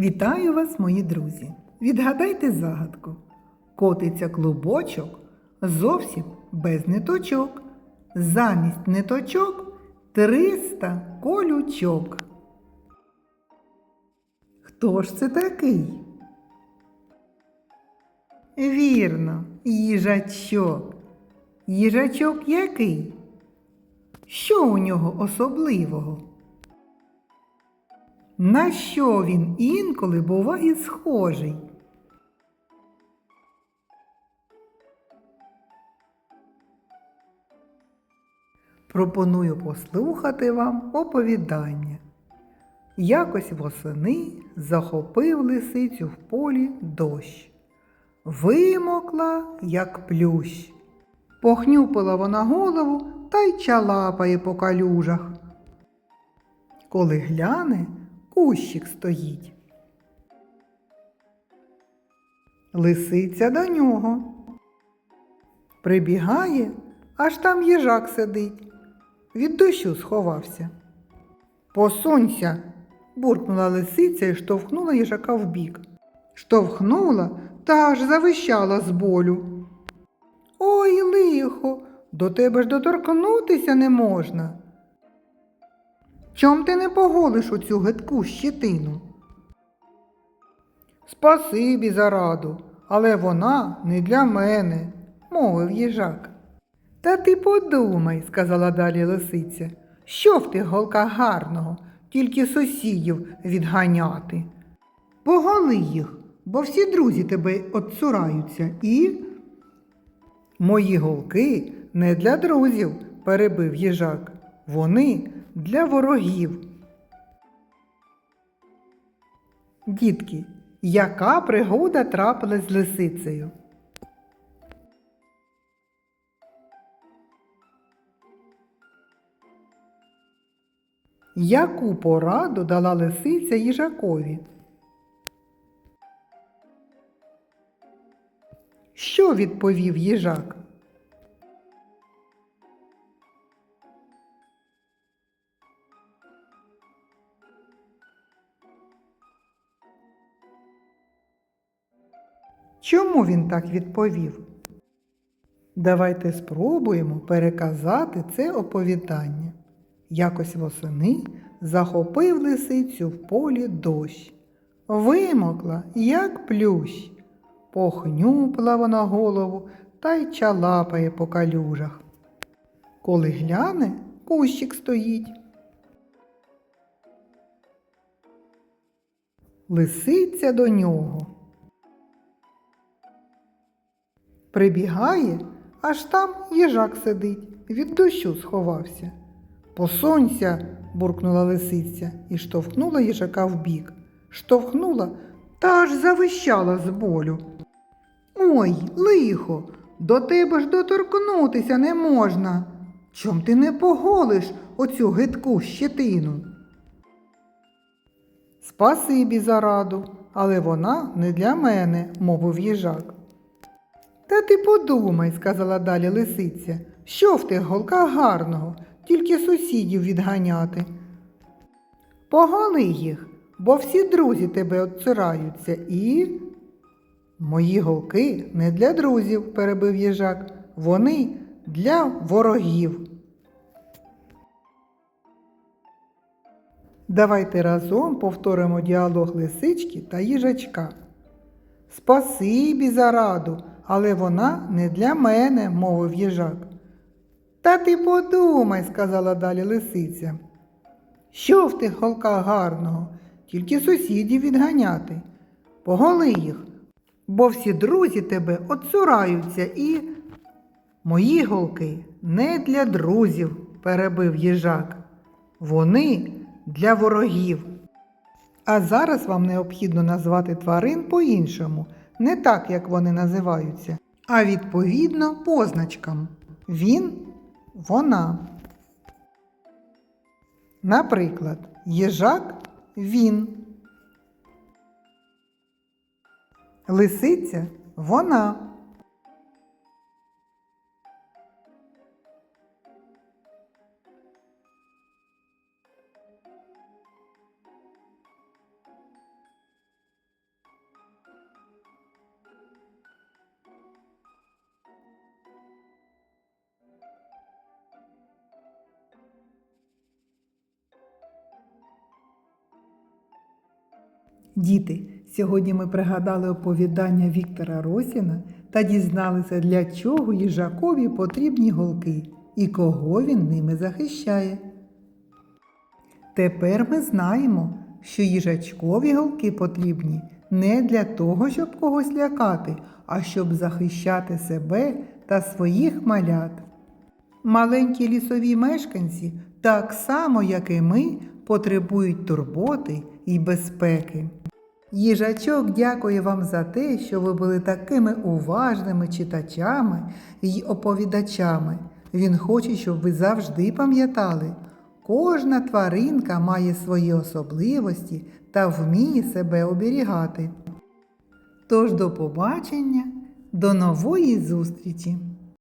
Вітаю вас, мої друзі! Відгадайте загадку. Котиться клубочок зовсім без ниточок. Замість ниточок 300 колючок. Хто ж це такий? Вірно, їжачок. Їжачок який? Що у нього особливого? На що він інколи буває схожий? Пропоную послухати вам оповідання. Якось восени захопив лисицю в полі дощ. Вимокла, як плющ. Похнюпила вона голову та й чалапає по калюжах. Коли гляне, кущик стоїть. Лисиця до нього. Прибігає, аж там їжак сидить. Від дощу сховався. Посунься, буркнула лисиця і штовхнула їжака вбік. Штовхнула та аж завищала з болю. Ой, лихо, до тебе ж доторкнутися не можна. Чом ти не поголиш оцю гидку щетину? Спасибі за раду, але вона не для мене, мовив їжак. Та ти подумай, сказала далі лисиця, що в тих голках гарного, тільки сусідів відганяти. Поголи їх, бо всі друзі тебе отцураються і. Мої голки не для друзів, перебив їжак. Вони для ворогів. Дітки, яка пригода трапилась з лисицею? Яку пораду дала лисиця їжакові? Що відповів їжак? Чому він так відповів? Давайте спробуємо переказати це оповідання. Якось восени захопив лисицю в полі дощ. Вимокла, як плющ. Похнюпла вона голову та й чалапає по калюжах. Коли гляне, кущик стоїть. Лисиця до нього. Прибігає, аж там їжак сидить, від дощу сховався. Посунься, буркнула лисиця і штовхнула їжака вбік. Штовхнула та аж завищала з болю. Ой, лихо, до тебе ж доторкнутися не можна. Чом ти не поголиш оцю гидку щетину? Спасибі за раду, але вона не для мене, мовив їжак. Та ти подумай, сказала далі лисиця, що в тих голках гарного, тільки сусідів відганяти. Поголи їх, бо всі друзі тебе отцираються і. Мої голки не для друзів, перебив їжак, вони для ворогів. Давайте разом повторимо діалог лисички та їжачка. Спасибі за раду, але вона не для мене, мовив їжак. Та ти подумай, сказала далі лисиця. Що в тих голках гарного, тільки сусідів відганяти. Поголи їх, бо всі друзі тебе отцураються і. Мої голки не для друзів, перебив їжак. Вони для ворогів. А зараз вам необхідно назвати тварин по-іншому, не так, як вони називаються, а відповідно позначкам. Він, вона. Наприклад, їжак він. Лисиця вона. Діти, сьогодні ми пригадали оповідання Віктора Росіна та дізналися, для чого їжакові потрібні голки і кого він ними захищає. Тепер ми знаємо, що їжачкові голки потрібні не для того, щоб когось лякати, а щоб захищати себе та своїх малят. Маленькі лісові мешканці, так само, як і ми, потребують турботи і безпеки. Їжачок дякує вам за те, що ви були такими уважними читачами і оповідачами. Він хоче, щоб ви завжди пам'ятали. Кожна тваринка має свої особливості та вміє себе оберігати. Тож до побачення, до нової зустрічі!